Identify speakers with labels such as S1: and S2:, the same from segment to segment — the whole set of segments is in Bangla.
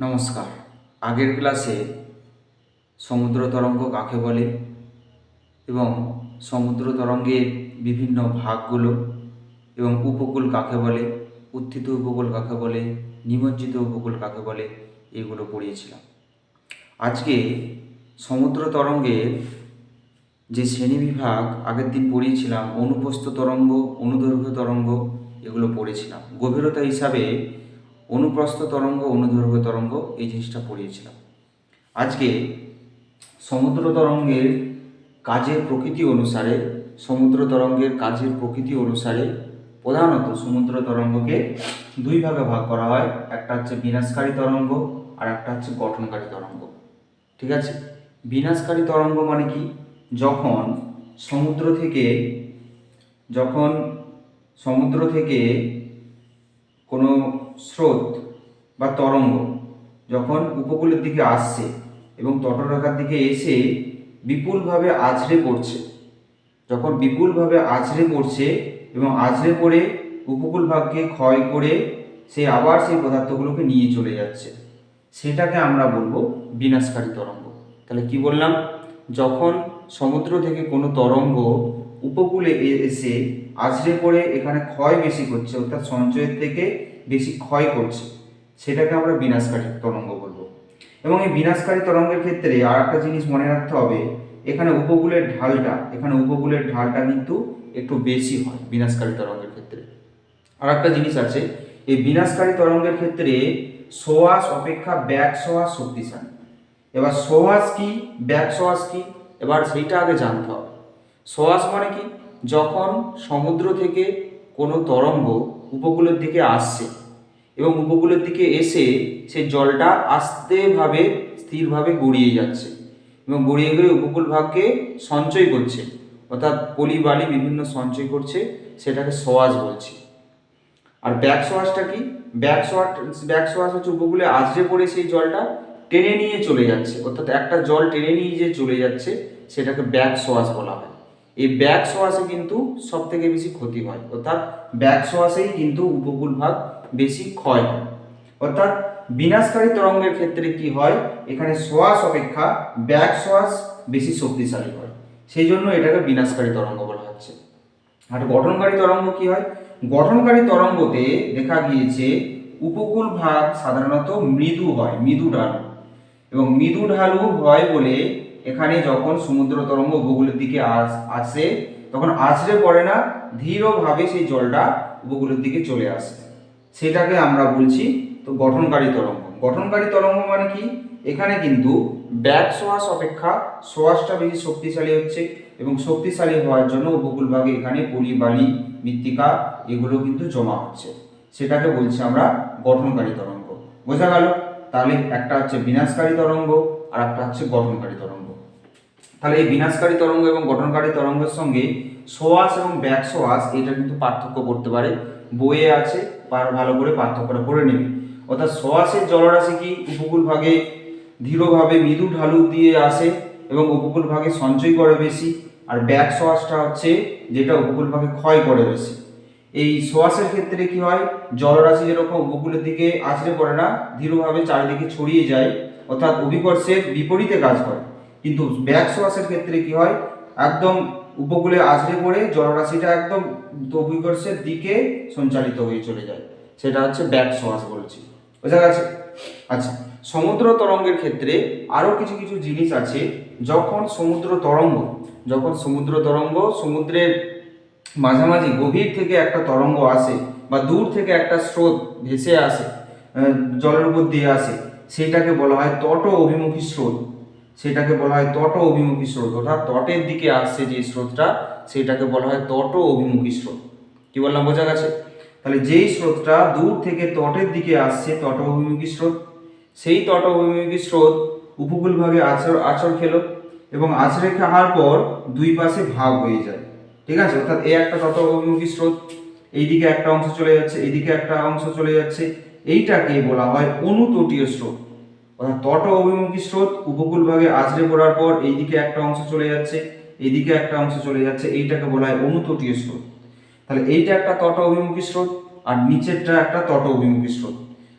S1: নমস্কার। আগের ক্লাসে সমুদ্র তরঙ্গ কাকে বলে এবং সমুদ্র তরঙ্গের বিভিন্ন ভাগগুলো এবং উপকূল কাকে বলে, উত্থিত উপকূল কাকে বলে, নিমজ্জিত উপকূল কাকে বলে, এগুলো পড়িয়েছিলাম। আজকে সমুদ্র তরঙ্গের যে শ্রেণীবিভাগ, আগের দিন পড়িয়েছিলাম, অনুপস্থ তরঙ্গ, অনুদৈর্ঘ্য তরঙ্গ, এগুলো পড়েছিলাম। গভীরতা হিসাবে অনুপ্রস্থ তরঙ্গ, অনুদৈর্ঘ্য তরঙ্গ, এই জিনিসটা পড়িয়েছিলাম। আজকে সমুদ্র তরঙ্গের কাজের প্রকৃতি অনুসারে, সমুদ্র তরঙ্গের কাজের প্রকৃতি অনুসারে প্রধানত সমুদ্র তরঙ্গকে দুই ভাগে ভাগ করা হয়, একটা হচ্ছে বিনাশকারী তরঙ্গ আর একটা হচ্ছে গঠনকারী তরঙ্গ। ঠিক আছে? বিনাশকারী তরঙ্গ মানে কি? যখন সমুদ্র থেকে, যখন সমুদ্র থেকে কোনো স্রোত বা তরঙ্গ যখন উপকূলের দিকে আসছে এবং তটরেখার দিকে এসে বিপুলভাবে আছড়ে পড়ছে, যখন বিপুলভাবে আছড়ে পড়ছে এবং আছড়ে পড়ে উপকূল ভাগকে ক্ষয় করে সে আবার সেই পদার্থগুলোকে নিয়ে চলে যাচ্ছে, সেটাকে আমরা বলব বিনাশকারী তরঙ্গ। তাহলে কি বললাম? যখন সমুদ্র থেকে কোনো তরঙ্গ উপকূলে এসে আছড়ে পড়ে, এখানে ক্ষয় বেশি করছে, অর্থাৎ সঞ্চয়ের থেকে বেশি ক্ষয় করছে, সেটাকে আমরা বিনাশকারী তরঙ্গ বলব। এবং এই বিনাশকারী তরঙ্গের ক্ষেত্রে আর একটা জিনিস মনে রাখতে হবে, এখানে উপকূলের ঢালটা, এখানে উপকূলের ঢালটা কিন্তু একটু বেশি হয় বিনাশকারী তরঙ্গের ক্ষেত্রে। আর একটা জিনিস আছে, এই বিনাশকারী তরঙ্গের ক্ষেত্রে সোয়াস অপেক্ষা ব্যাক সোয়াস শক্তিশালী। এবার সোয়াস কি, ব্যাক সোয়াস কি? এবার সেইটা আগে জানতে হবে। সোয়াস মানে কি? যখন সমুদ্র থেকে কোনো তরঙ্গ উপকূলের দিকে আসছে এবং উপকূলের দিকে এসে সেই জলটা আস্তেভাবে, স্থিরভাবে গড়িয়ে যাচ্ছে এবং গড়িয়ে গড়িয়ে উপকূল ভাগকে সঞ্চয় করছে। অর্থাৎ পলি, বালি বিভিন্ন সঞ্চয় করছে, সেটাকে সোয়াস বলছে। আর ব্যাক সোয়াসটা কি? ব্যাক সোয়াস ব্যাক সোয়াস হচ্ছে উপকূলে আছড়ে পড়ে সেই জলটা টেনে নিয়ে চলে যাচ্ছে। অর্থাৎ একটা জল টেনে নিয়ে যে চলে যাচ্ছে, সেটাকে ব্যাক সোয়াস বলা হয়। এই ব্যাক সোয়াসে কিন্তু সব থেকে বেশি ক্ষতি হয়। অর্থাৎ ব্যাক সোয়াসেই কিন্তু উপকূল ভাগ বেশি ক্ষয় হয়। অর্থাৎ বিনাশকারী তরঙ্গের ক্ষেত্রে কি হয়? এখানে সোয়াস অপেক্ষা ব্যাক সোয়াস বেশি শক্তিশালী হয়। সেই জন্য এটাকে বিনাশকারী তরঙ্গ বলা হচ্ছে। আর গঠনকারী তরঙ্গ কি হয়? গঠনকারী তরঙ্গতে দেখা গিয়েছে উপকূল ভাগ সাধারণত মৃদু হয়, মৃদু ঢালু। এবং মৃদু ঢালু হয় বলে এখানে যখন সমুদ্র তরঙ্গ উপকূলের দিকে আস- আসে, তখন আছড়ে পড়ে না, ধীরভাবে সেই জলটা উপকূলের দিকে চলে আসে। সেটাকে আমরা বলছি তো গঠনকারী তরঙ্গ। গঠনকারী তরঙ্গ মানে কি? এখানে কিন্তু ব্যাক সোয়াস অপেক্ষা সোয়াসটা বেশি শক্তিশালী হচ্ছে এবং শক্তিশালী হওয়ার জন্য উপকূল ভাগে এখানে পলি, বালি, মৃত্তিকা এগুলো কিন্তু জমা হচ্ছে। সেটাকে বলছি আমরা গঠনকারী তরঙ্গ। বোঝা গেল? তাহলে একটা হচ্ছে বিনাশকারী তরঙ্গ আর একটা হচ্ছে গঠনকারী তরঙ্গ। তাহলে এই বিনাশকারী তরঙ্গ এবং গঠনকারী তরঙ্গের সঙ্গে সোয়াস এবং ব্যাক সোয়াস এটা কিন্তু পার্থক্য করতে পারে। বইয়ে আছে ভালো করে পার্থক্যটা করে নেবে। অর্থাৎ সোয়াসের জলরাশি কি? উপকূল ভাগে ধীরভাবে মৃদু ঢালু দিয়ে আসে এবং উপকূল ভাগে সঞ্চয় করে বেশি। আর ব্যাক সোয়াসটা হচ্ছে যেটা উপকূল ভাগে ক্ষয় করে বেশি। এই সোয়াসের ক্ষেত্রে কি হয়? জলরাশি যেরকম উপকূলের দিকে আছড়ে পড়ে না, ধীরভাবে চারিদিকে ছড়িয়ে যায়। অর্থাৎ অভিকর্ষের বিপরীতে কাজ করে। কিন্তু ব্যাক সোয়াসের ক্ষেত্রে কি হয়? একদম উপকূলে আসলে পড়ে জলরাশিটা একদম অভিকর্ষের দিকে সঞ্চালিত হয়ে চলে যায়। সেটা হচ্ছে ব্যাক সোয়াস বলছি। বোঝা গেছে? আচ্ছা সমুদ্র তরঙ্গের ক্ষেত্রে আরও কিছু কিছু জিনিস আছে। যখন সমুদ্র তরঙ্গ, যখন সমুদ্র তরঙ্গ সমুদ্রের মাঝামাঝি গভীর থেকে একটা তরঙ্গ আসে বা দূর থেকে একটা স্রোত ভেসে আসে জলের উপর দিয়ে আসে, সেটাকে বলা হয় তট অভিমুখী স্রোত। সেটাকে বলা হয় তট অভিমুখী স্রোত। অর্থাৎ তটের দিকে আসছে যে স্রোতটা, সেটাকে বলা হয় তট অভিমুখী স্রোত। কি বললাম, বোঝা গেছে? তাহলে যেই স্রোতটা দূর থেকে তটের দিকে আসছে, তট অভিমুখী স্রোত, সেই তট অভিমুখী স্রোত উপকূল ভাগে আচর আচর খেলো এবং আছড়ে খাওয়ার পর দুই পাশে ভাগ হয়ে যায়। ঠিক আছে? অর্থাৎ এই একটা তট অভিমুখী স্রোত, এইদিকে একটা অংশ চলে যাচ্ছে, এইদিকে একটা অংশ চলে যাচ্ছে। এইটাকে বলা হয় অনুতটীয় স্রোত। তট অভিমুখী স্রোত উপকূল ভাগে আছড়ে পড়ার পর এইদিকে একটা অংশ চলে যাচ্ছে, এইদিকে একটা অংশ চলে যাচ্ছে, এইটাকে বলা হয় অনুতটীয় স্রোত। তাহলে এইটা একটা তট অভিমুখী স্রোত আর নিচেরটা একটা তট অভিমুখী স্রোত।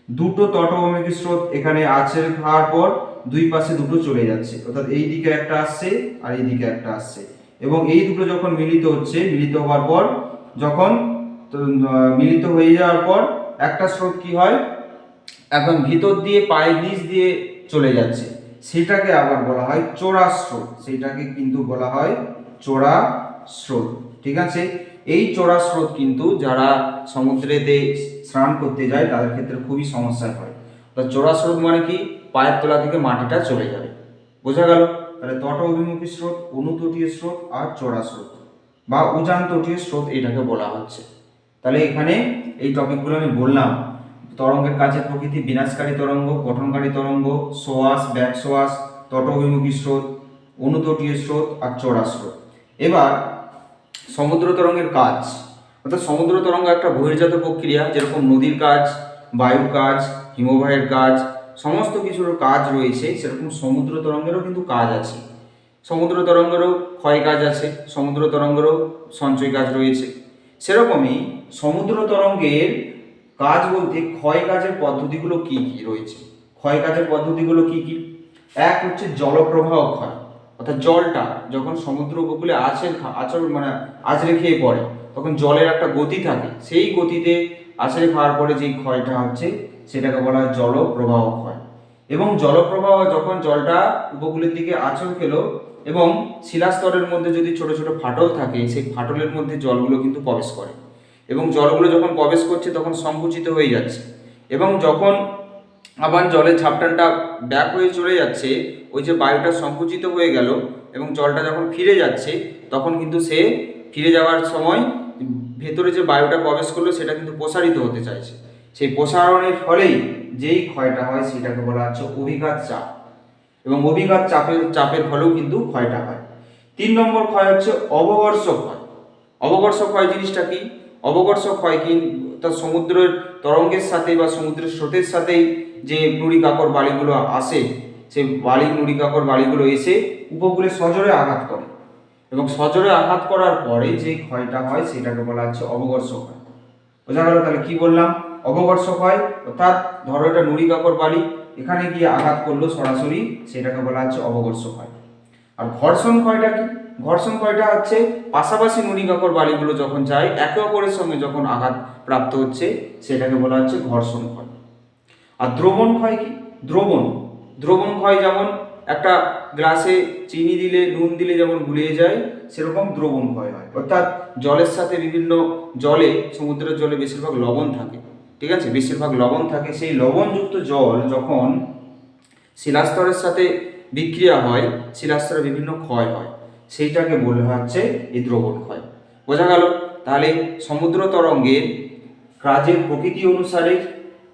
S1: দুটো তটভূমিক স্রোত এখানে আছে খাওয়ার পর দুই পাশে দুটো চলে যাচ্ছে। অর্থাৎ এই দিকে একটা আসছে আর এই একটা আসছে। এবং এই দুটো যখন মিলিত হচ্ছে, মিলিত হওয়ার পর যখন মিলিত হয়ে যাওয়ার পর একটা স্রোত কি হয়? এখন ভিতর দিয়ে, পায়ের নিচ দিয়ে চলে যাচ্ছে। সেটাকে আবার বলা হয় চোরা স্রোত সেটাকে কিন্তু বলা হয় চোরা স্রোত ঠিক আছে? এই চোরা স্রোত কিন্তু যারা সমুদ্রেতে স্নান করতে যায়, তাদের ক্ষেত্রে খুবই সমস্যা হয়। তো চোরা স্রোত মানে কি? পায়ের তোলা থেকে মাটিটা চলে যাবে। বোঝা গেল? তাহলে তট অভিমুখী স্রোত, অনুতটীয় স্রোত আর চোরা স্রোত বা উজান তটীয় স্রোত এটাকে বলা হচ্ছে। তাহলে এখানে এই টপিকগুলো আমি বললাম। তরঙ্গের কাছে প্রকৃতি, বিনাশকারী তরঙ্গ, গঠনকারী তরঙ্গ, সোয়াস, ব্যাক সোয়াস তট অভিমুখী স্রোত অনুতটীয় স্রোত আর চড়া স্রোত। এবার সমুদ্র তরঙ্গের কাজ। অর্থাৎ সমুদ্র তরঙ্গ একটা বহির্জাত প্রক্রিয়া, যেরকম নদীর কাজ, বায়ুর কাজ, হিমবাহের কাজ, সমস্ত কিছুর কাজ রয়েছে, সেরকম সমুদ্র তরঙ্গেরও কিন্তু কাজ আছে। সমুদ্র তরঙ্গেরও ক্ষয় কাজ আছে, সমুদ্র তরঙ্গেরও সঞ্চয় কাজ রয়েছে। সেরকমই সমুদ্র তরঙ্গের কাজ বলতে ক্ষয় কাজের পদ্ধতিগুলো কি কি রয়েছে? ক্ষয় কাজের পদ্ধতিগুলো কি কি? এক হচ্ছে জলপ্রবাহ ক্ষয়, অর্থাৎ জলটা যখন সমুদ্র উপকূলে আছের আচর মানে আছড়ে খেয়ে পড়ে, তখন জলের একটা গতি থাকে। সেই গতিতে আছড়ে খাওয়ার পরে যেই ক্ষয়টা হচ্ছে, সেটাকে বলা হয় জলপ্রবাহ ক্ষয়। এবং জলপ্রবাহ যখন জলটা উপকূলের দিকে আছর খেলো এবং শিলাস্তরের মধ্যে যদি ছোট ছোট ফাটল থাকে, সেই ফাটলের মধ্যে জলগুলো কিন্তু প্রবেশ করে। এবং জলগুলো যখন প্রবেশ করছে তখন সংকুচিত হয়ে যাচ্ছে। এবং যখন আবার জলের ঝাপটানটা ব্যাক হয়ে চলে যাচ্ছে, ওই যে বায়ুটা সংকুচিত হয়ে গেল এবং জলটা যখন ফিরে যাচ্ছে, তখন কিন্তু সে ফিরে যাওয়ার সময় ভেতরে যে বায়ুটা প্রবেশ করল সেটা কিন্তু প্রসারিত হতে চাইছে। সেই প্রসারণের ফলেই যেই ক্ষয়টা হয় সেটাকে বলা হচ্ছে অভিঘাত চাপ। এবং অভিঘাত চাপের চাপের ফলেও কিন্তু ক্ষয়টা হয়। তিন নম্বর ক্ষয় হচ্ছে অববর্ষ ক্ষয়। অববর্ষ ক্ষয় জিনিসটা কি? অববর্ষ হয় কি? তা সমুদ্রের তরঙ্গের সাথে বা সমুদ্রের স্রোতের সাথেই যে নুড়ি কাকর বালিগুলো আসে, সেই বালি নুড়ি কাকর বালিগুলো এসে উপকূলে সজোরে আঘাত করে। এবং সজোরে আঘাত করার পরে যে ক্ষয়টা হয়, সেটাকে বলা হচ্ছে অববর্ষ ক্ষয় বোঝা গেল তাহলে কি বললাম? অববর্ষ ক্ষয় অর্থাৎ ধরো এটা নুড়ি কাকর বালি, এখানে গিয়ে আঘাত করল সরাসরি, সেটাকে বলা হচ্ছে অববর্ষ ক্ষয় আর ঘর্ষণ ক্ষয়টা কি? ঘর্ষণ ক্ষয়টা হচ্ছে? পাশাপাশি নুড়ি কাকর বালিগুলো যখন যায়, একে অপরের সঙ্গে যখন আঘাত প্রাপ্ত হচ্ছে, সেটাকে বলা হচ্ছে ঘর্ষণ ক্ষয়। আর দ্রবণ ক্ষয় কি? দ্রবণ। দ্রবণ ক্ষয় যেমন একটা গ্লাসে চিনি দিলে, নুন দিলে যেমন গুলিয়ে যায়, সেরকম দ্রবণ ক্ষয় হয়। অর্থাৎ জলের সাথে বিভিন্ন জলে, সমুদ্রের জলে বেশিরভাগ লবণ থাকে। ঠিক আছে? বেশিরভাগ লবণ থাকে। সেই লবণযুক্ত জল যখন শিলাস্তরের সাথে বিক্রিয়া হয়, শিলাস্তরে বিভিন্ন ক্ষয় হয়। সেইটাকে বলা হচ্ছে এই দ্রবণ ক্ষয়। বোঝা গেল? তাহলে সমুদ্র তরঙ্গের কাজের প্রকৃতি অনুসারে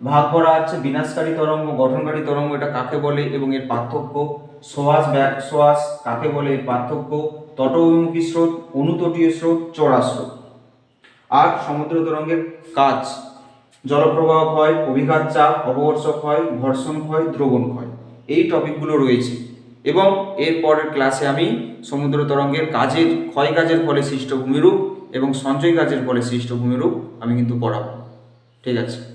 S1: ভাগ করা আছে বিনাশকারী তরঙ্গ, গঠনকারী তরঙ্গ, এটা কাকে বলে? এবং এর পার্থক্য? সোয়াস ব্যাক সোয়াস কাকে বলে? এর পার্থক্য? তট অভিমুখী স্রোত, অনুতটীয় স্রোত, চড়া স্রোত। আর সমুদ্র তরঙ্গের কাজ? জলপ্রবাহ ক্ষয়, অভিঘাত চাপ অববর্ষ ক্ষয়, ঘর্ষণ ক্ষয়, দ্রবণ ক্ষয়। এই টপিকগুলো রয়েছে। এবং এর পরের ক্লাসে আমি সমুদ্র তরঙ্গের কাজের, ক্ষয় কাজের ফলে সৃষ্ট ভূমিরূপ এবং সঞ্চয় কাজের ফলে সৃষ্ট ভূমিরূপ আমি কিন্তু পড়াবো। ঠিক আছে?